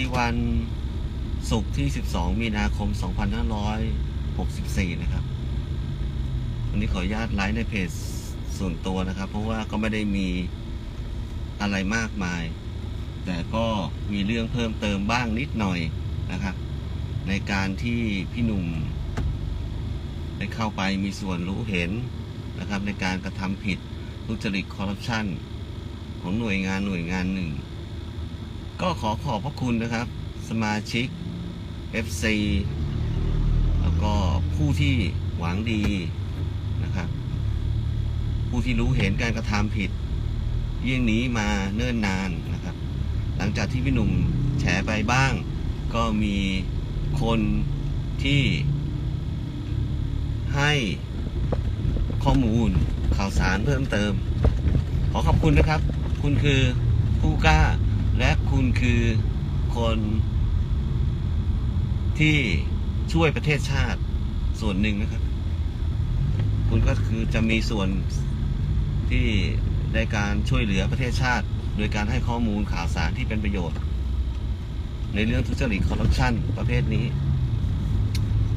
ีวันศุกร์ที่ 12 มีนาคม 2564 นะครับ วันนี้ขออนุญาตไลฟ์ในเพจส่วนตัวนะครับ เพราะว่าก็ไม่ได้มีอะไรมากมาย แต่ก็มีเรื่องเพิ่มเติมบ้างนิดหน่อยนะครับ ในการที่พี่หนุ่ม ได้เข้าไปมีส่วนรู้เห็นนะครับ ในการกระทำผิดทุจริตคอร์รัปชันของหน่วยงานหน่วยงานหนึ่ง ก็ขอขอบพระคุณนะครับ สมาชิก FC แล้วก็ผู้ที่หวังดีนะครับ ผู้ที่รู้เห็นการกระทำผิด เยี่ยงนี้มาเนิ่นนานนะครับ หลังจากที่พี่หนุ่มแฉไปบ้าง ก็มีคนที่ให้ข้อมูลข่าวสารเพิ่มเติม ขอขอบคุณนะครับ คุณคือผู้กล้า และคุณคือคนที่ช่วยประเทศชาติส่วนหนึ่งนะครับ คุณก็คือจะมีส่วนที่ได้การช่วยเหลือประเทศชาติ โดยการให้ข้อมูลข่าวสารที่เป็นประโยชน์ ในเรื่องทุจริตคอร์รัปชันประเภทนี้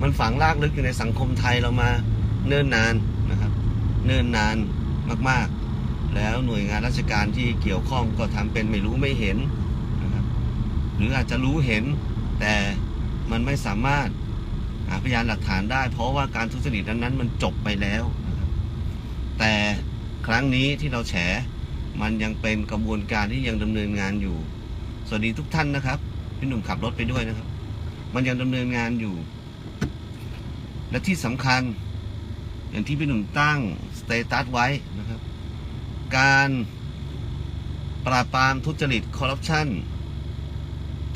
มันฝังลากลึกอยู่ในสังคมไทยเรามาเนิ่นนานนะครับ เนิ่นนานมากๆ แล้วหน่วยงานราชการที่เกี่ยวข้องก็ทำเป็นไม่รู้ไม่เห็นนะครับหรืออาจจะรู้เห็น แต่มันไม่สามารถหาพยานหลักฐานได้ เพราะว่าการทุจริตนั้นมันจบไปแล้วนะครับแต่ครั้งนี้ที่เราแฉมันยังเป็นกระบวนการที่ยังดำเนินงานอยู่ สวัสดีทุกท่านนะครับ พี่หนุ่มขับรถไปด้วยนะครับ มันยังดำเนินงานอยู่ และที่สำคัญ อย่างที่พี่หนุ่มตั้งสเตตัสไว้นะครับ การปราบปรามทุจริตคอร์รัปชัน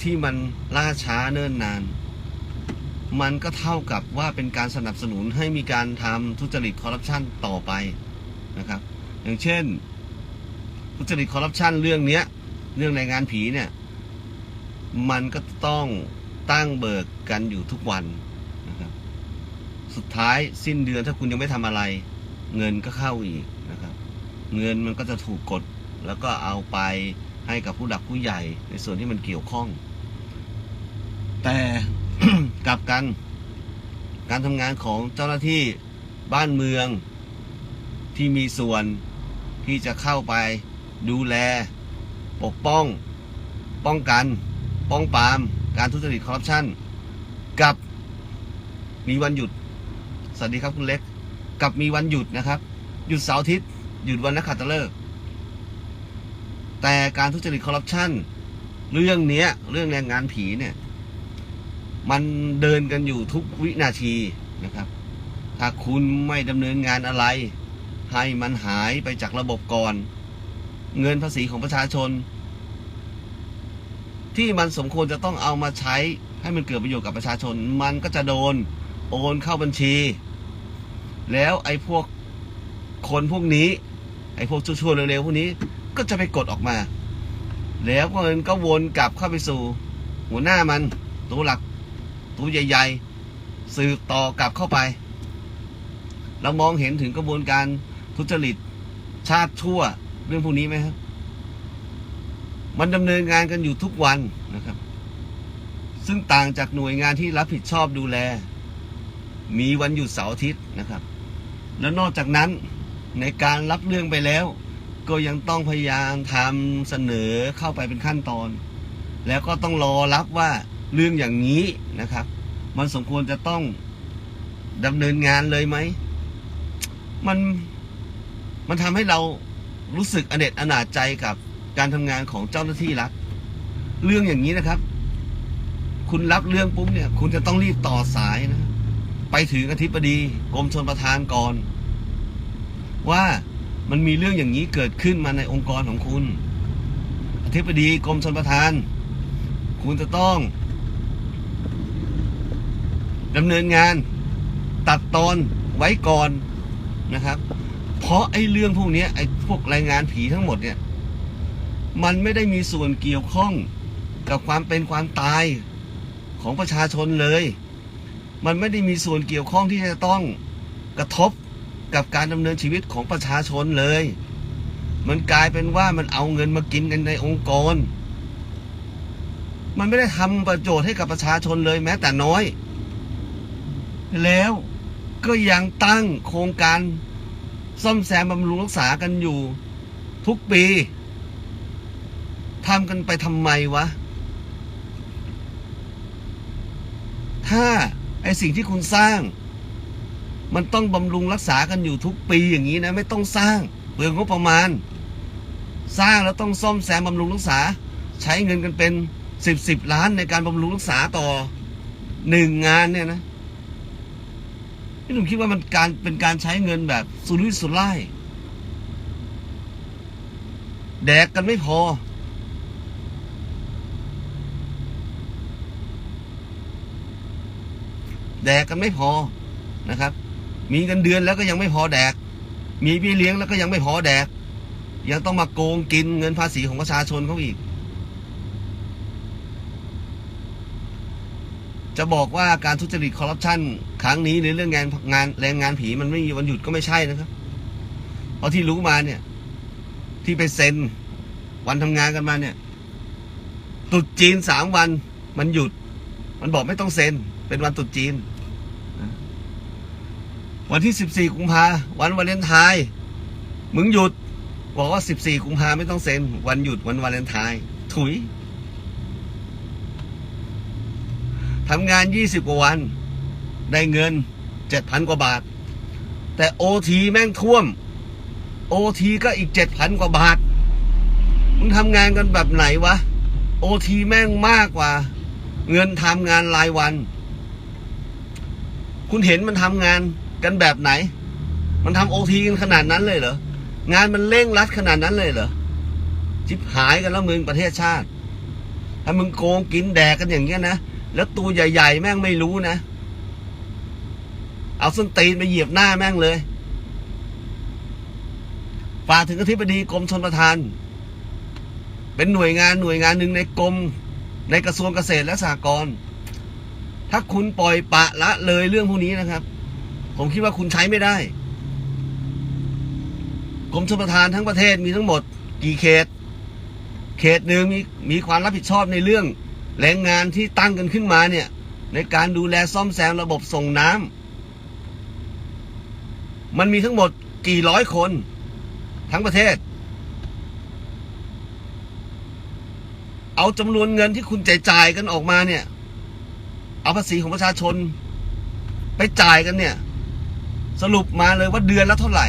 ที่มันล่าช้าเนิ่นนาน มันก็เท่ากับว่าเป็นการสนับสนุนให้มีการทำทุจริตคอร์รัปชันต่อไปนะครับ อย่างเช่น ทุจริตคอร์รัปชันเรื่องเนี้ยเรื่องแรงานผีเนี่ย มันก็ต้องตั้งเบิกกันอยู่ทุกวันนะครับ สุดท้ายสิ้นเดือนถ้าคุณยังไม่ทำอะไร เงินก็เข้าอีก เงินมันก็จะถูกกด แล้วก็เอาไปให้กับผู้หลักผู้ใหญ่ในส่วนที่มันเกี่ยวข้อง แต่กลับกัน การทำงานของเจ้าหน้าที่บ้านเมืองที่มีส่วนที่จะเข้าไปดูแล ปกป้อง ป้องกัน ป้องปราม การทุจริตคอร์รัปชันกับมีวันหยุด สวัสดีครับคุณเล็ก กับมีวันหยุดนะครับ หยุดเสาร์อาทิตย์ หยุดวันนักขัตฤกษ์แต่การทุจริตคอร์รัปชันเรื่องเนี้ย เรื่องแรงงานผีเนี่ย มันเดินกันอยู่ทุกวินาทีนะครับ ถ้าคุณไม่ดำเนินงานอะไร ให้มันหายไปจากระบบก่อน เงินภาษีของประชาชน ที่มันสมควรจะต้องเอามาใช้ให้มันเกิดประโยชน์กับประชาชน มันก็จะโดนโอนเข้าบัญชี แล้วไอ้พวกคนพวกนี้ ไอ้พวกชั่วๆเร็วๆพวกนี้ก็จะไปกดออกมา แล้วก็เงินก็วนกลับเข้าไปสู่ หัวหน้ามันตัวหลักตัวใหญ่ ๆ สืบต่อกลับเข้าไป เรามองเห็นถึงกระบวนการทุจริตชาติชั่วเรื่องพวกนี้ไหมครับ มันดำเนินงานกันอยู่ทุกวันนะครับ ซึ่งต่างจากหน่วยงานที่รับผิดชอบดูแล มีวันหยุดเสาร์อาทิตย์นะครับ แล้วนอกจากนั้น ในการรับเรื่องไปแล้ว ก็ยังต้องพยายามทำเสนอเข้าไปเป็นขั้นตอน แล้วก็ต้องรอรับว่าเรื่องอย่างนี้นะครับ มันสมควรจะต้องดำเนินงานเลยไหม มันมันทำให้เรารู้สึกอเนจอนาจใจกับการทำงานของเจ้าหน้าที่รัฐเรื่องอย่างนี้นะครับ คุณรับเรื่องปุ๊บเนี่ย คุณจะต้องรีบต่อสายนะ ไปถึงอธิบดีกรมชนประทานก่อน ว่ามันมีเรื่องอย่างนี้เกิดขึ้นมาในองค์กรของคุณ อธิบดีกรมชนประทาน คุณจะต้องดำเนินงานตัดตอนไว้ก่อนนะครับ เพราะไอ้เรื่องพวกนี้ไอ้พวกรายงานผีทั้งหมดเนี่ย มันไม่ได้มีส่วนเกี่ยวข้องกับความเป็นความตายของประชาชนเลย มันไม่ได้มีส่วนเกี่ยวข้องที่จะต้องกระทบ กับการดำเนินชีวิตของประชาชนเลย มันกลายเป็นว่ามันเอาเงินมากินกันในองค์กร มันไม่ได้ทำประโยชน์ให้กับประชาชนเลยแม้แต่น้อย แล้วก็ยังตั้งโครงการซ่อมแซมบำรุงรักษากันอยู่ ทุกปีทำกันไปทำไมวะ ถ้าไอสิ่งที่คุณสร้าง มันต้องบำรุงรักษากันอยู่ทุกปีอย่างนี้นะไม่ต้องสร้างเปลืองงบประมาณ สร้างแล้วต้องซ่อมแซมบำรุงรักษา ใช้เงินกันเป็นสิบสิบล้านในการบำรุงรักษาต่อหนึ่งงานเนี่ยนะพี่หนุ่มคิดว่ามันการเป็นการใช้เงินแบบสุรุ่ยสุร่ายแดกกันไม่พอ แดกกันไม่พอนะครับ มีเงินเดือนแล้วก็ยังไม่พอแดก มีพี่เลี้ยงแล้วก็ยังไม่พอแดก ยังต้องมาโกงกินเงินภาษีของประชาชนเขาอีก จะบอกว่าการทุจริตคอร์รัปชันครั้งนี้ในเรื่องงานงานแรงงานผีมันไม่มีวันหยุดก็ไม่ใช่นะครับ เพราะที่รู้มาเนี่ย ที่ไปเซ็นวันทำงานกันมาเนี่ยตุดจีนสามวันมันหยุด มันบอกไม่ต้องเซ็น เป็นวันตุดจีน วันที่สิบสี่กุมภาวันวาเลนไทน์มึงหยุด บอกว่าสิบสี่กุมภาไม่ต้องเซ็น วันหยุดวันวาเลนไทน์ถุยทำงานยี่สิบกว่าวัน ได้เงินเจ็ดพันกว่าบาท แต่โอทีแม่งท่วมโอทีก็อีกเจ็ดพันกว่าบาท มึงทำงานกันแบบไหนวะโอทีแม่งมากกว่า เงินทำงานรายวัน คุณเห็นมันทำงาน กันแบบไหน มันทำโอทีกันขนาดนั้นเลยเหรอ งานมันเร่งรัดขนาดนั้นเลยเหรอ จิบหายกันแล้วมึงประเทศชาติ ถ้ามึงโกงกินแดกกันอย่างเงี้ยนะ แล้วตัวใหญ่ ๆ แม่งไม่รู้นะ เอาส้นตีนไปเหยียบหน้าแม่งเลยฝากถึงอธิบดีกรมชนประทาน เป็นหน่วยงานหน่วยงานหนึ่งในกรมในกระทรวงเกษตรและสหกรณ์ถ้าคุณปล่อยปะละเลยเรื่องพวกนี้นะครับ ผมคิดว่าคุณใช้ไม่ได้กรมชลประทานทั้งประเทศมีทั้งหมด กี่เขต เขตหนึ่งมีมีความรับผิดชอบในเรื่องแรงงานที่ตั้งกันขึ้นมาเนี่ย ในการดูแลซ่อมแซมระบบส่งน้ำมันมีทั้งหมดกี่ร้อยคน ทั้งประเทศ เอาจำนวนเงินที่คุณจ่ายจ่ายกันออกมาเนี่ย เอาภาษีของประชาชน ไปจ่ายกันเนี่ย สรุปมาเลยว่าเดือนละเท่าไหร่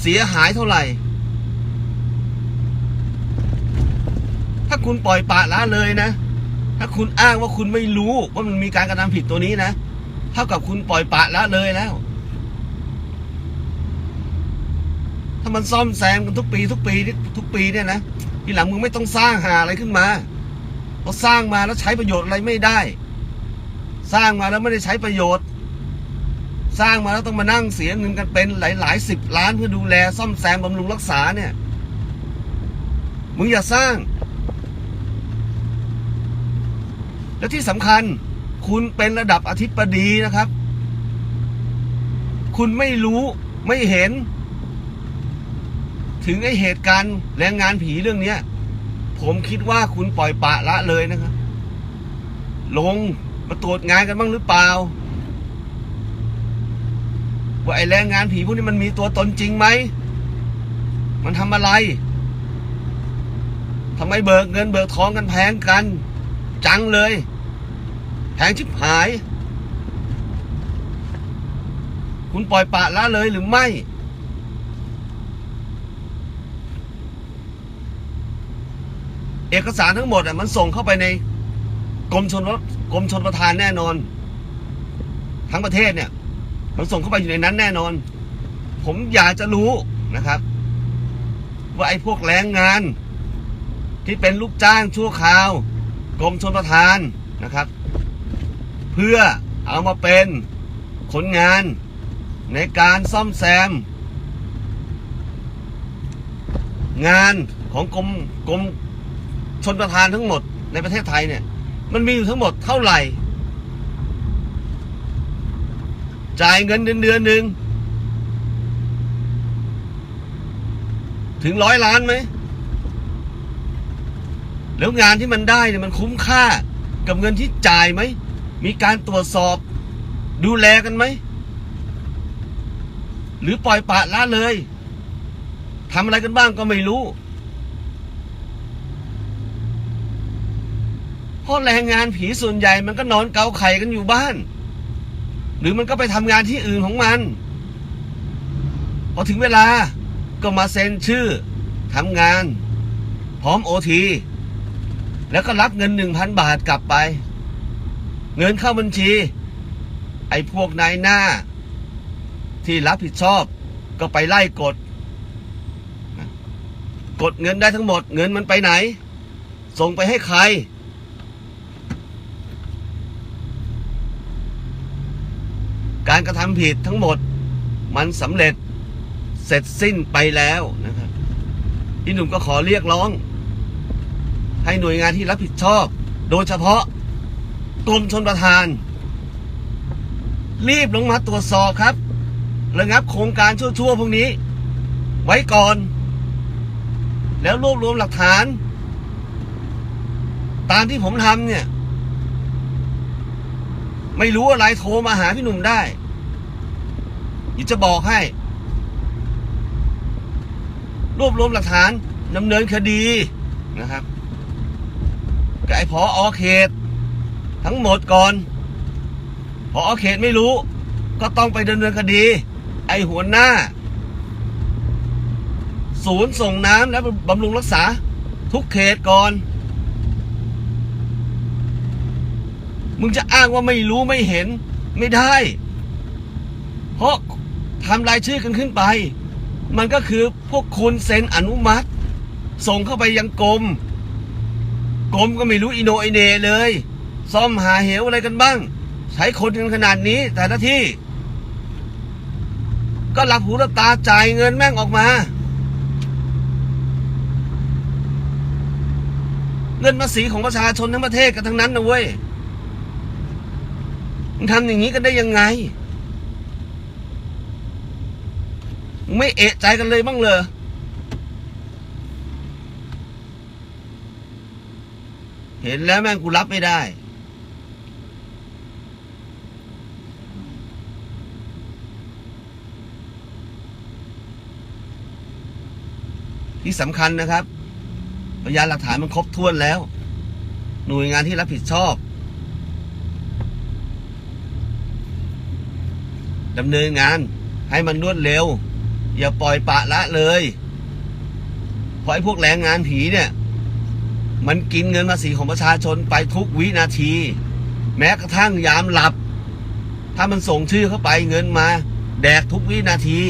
เสียหายเท่าไหร่ ถ้าคุณปล่อยปะละเลยนะ ถ้าคุณอ้างว่าคุณไม่รู้ว่ามันมีการกระทำผิดตัวนี้นะ เท่ากับคุณปล่อยปะละเลยแล้ว ถ้ามันซ่อมแซมกันทุกปี ทุกปีทุกปีเนี่ยนะทีหลังมึงไม่ต้องสร้างหาอะไรขึ้นมาเพราะสร้างมาแล้วใช้ประโยชน์อะไรไม่ได้ สร้างมาแล้วไม่ได้ใช้ประโยชน์ สร้างมาแล้วต้องมานั่งเสียเงินกันเป็นหลายหลายสิบล้านเพื่อดูแลซ่อมแซมบำรุงรักษาเนี่ย มึงอย่าสร้าง และที่สำคัญ คุณเป็นระดับอธิบดีนะครับ คุณไม่รู้ไม่เห็น ถึงไอเหตุการณ์แรงงานผีเรื่องนี้ผมคิดว่าคุณปล่อยปะละเลยนะครับ ลงมาตรวจงานกันบ้างหรือเปล่า ว่าไอแรงงานผีพวกนี้มันมีตัวตนจริงไหม มันทำอะไรทำไมเบิกเงินเบิกทองกันแพงกัน จังเลย แพงชิบหาย คุณปล่อยปะละเลยหรือไม่เอกสารทั้งหมดอะมันส่งเข้าไปในกรมชนกรมชนประทานแน่นอน ทั้งประเทศเนี่ย มันส่งเข้าไปอยู่ในนั้นแน่นอน ผมอยากจะรู้นะครับ ว่าไอ้พวกแรงงาน ที่เป็นลูกจ้างชั่วคราว กรมชนประทานนะครับ เพื่อเอามาเป็นคนงานในการซ่อมแซม งานของกรมกรมชนประทานทั้งหมดในประเทศไทยเนี่ย มันมีอยู่ทั้งหมดเท่าไหร่ จ่ายเงินเดือนเดือนหนึ่งถึงร้อยล้านไหม แล้วงานที่มันได้เนี่ยมันคุ้มค่ากับเงินที่จ่ายไหม มีการตรวจสอบ ดูแลกันไหม หรือปล่อยปะละเลยทำอะไรกันบ้างก็ไม่รู้เพราะแรงงานผีส่วนใหญ่มันก็นอนเกาไข่กันอยู่บ้าน รือมันก็ไปทำงานที่อื่นของมันพอถึงเวลาก็มาเซ็นชื่อทำงาน พร้อมโอทีแล้วก็รับเงินหนึ่งพันบาทกลับไป เงินเข้าบัญชี ไอ้พวกนายหน้า ที่รับผิดชอบก็ไปไล่กด กดเงินได้ทั้งหมด เงินมันไปไหน ส่งไปให้ใคร การกระทำผิดทั้งหมดมันสำเร็จเสร็จสิ้นไปแล้วนะครับพี่หนุ่มก็ขอเรียกร้อง ให้หน่วยงานที่รับผิดชอบ โดยเฉพาะกรมชนประทาน รีบลงมาตรวจสอบครับระงับโครงการชั่วๆพวกนี้ ไว้ก่อน แล้วรวบรวมหลักฐาน ตามที่ผมทำเนี่ย ไม่รู้อะไรโทรมาหาพี่หนุ่มได้ เดี๋ยวจะบอกให้ รวบรวมหลักฐานดำเนินคดีนะครับกับไอ้พออเขต ทั้งหมดก่อนพอเขตไม่รู้ ก็ต้องไปดำเนินคดี ไอ้หัวหน้า ศูนย์ส่งน้ำและบำรุงรักษา ทุกเขตก่อน มึงจะอ้างว่าไม่รู้ไม่เห็นไม่ได้ เพราะ ทำรายชื่อกันขึ้นไป มันก็คือพวกคุณเซ็นอนุมัติ ส่งเข้าไปยังกรมกรมก็ไม่รู้อิโนไอเนเลย ซ่อมหาเหวอะไรกันบ้าง ใช้คนกันขนาดนี้แต่ละที่ ก็หลับหูหลับตาจ่ายเงินแม่งออกมาเงินภาษีของประชาชนทั้งประเทศกันทั้งนั้นนะเว้ยมึงทำอย่างนี้กันได้ยังไง มึง ไม่เอะใจกันเลยบ้างเลยเห็นแล้วแม่งกูรับไม่ได้ ที่สำคัญนะครับพยานหลักฐานมันครบถ้วนแล้ว หน่วยงานที่รับผิดชอบดำเนินงานให้มันรวดเร็ว อย่าปล่อยปะละเลยเพราะไอ้พวกแรงงานผีเนี่ย มันกินเงินภาษีของประชาชนไปทุกวินาที แม้กระทั่งยามหลับ ถ้ามันส่งชื่อเข้าไปเงินมา แดกทุกวินาที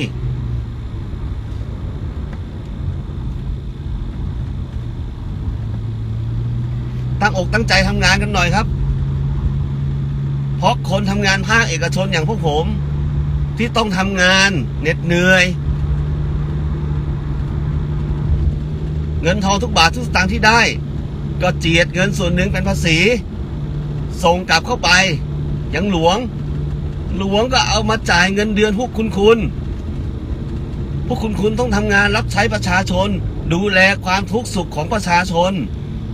ตั้งอกตั้งใจทำงานกันหน่อยครับ เพราะคนทำงานภาคเอกชนอย่างพวกผม ที่ต้องทำงานเหน็ดเหนื่อย เงินทองทุกบาททุกสตางค์ที่ได้ ก็เจียดเงินส่วนหนึ่งเป็นภาษี ส่งกลับเข้าไป ยังหลวง หลวงก็เอามาจ่ายเงินเดือนพวกคุณคุณ พวกคุณคุณต้องทำงานรับใช้ประชาชน ดูแลความทุกข์สุขของประชาชน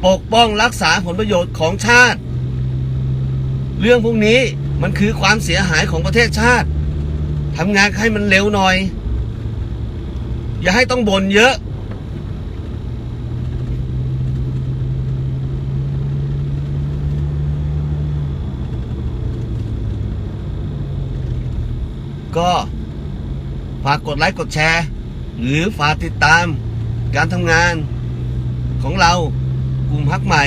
ปกป้องรักษาผลประโยชน์ของชาติ เรื่องพวกนี้มันคือความเสียหายของประเทศชาติทำงานให้มันเร็วหน่อย อย่าให้ต้องบ่นเยอะ ก็ฝากกดไลค์กดแชร์ หรือฝากติดตามการทำงานของเรากลุ่มพักใหม่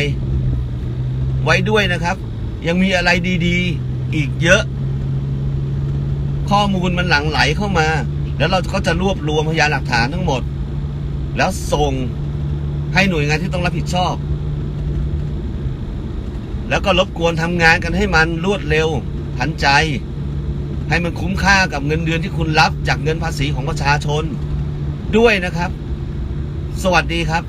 ไว้ด้วยนะครับ ยังมีอะไรดีๆ อีกเยอะ ข้อมูลมันหลั่งไหลเข้ามา แล้วเราก็จะรวบรวมพยานหลักฐานทั้งหมด แล้วส่งให้หน่วยงานที่ต้องรับผิดชอบ แล้วก็รบกวนทำงานกันให้มันรวดเร็วทันใจ ให้มันคุ้มค่ากับเงินเดือนที่คุณรับจากเงินภาษีของประชาชนด้วยนะครับ สวัสดีครับ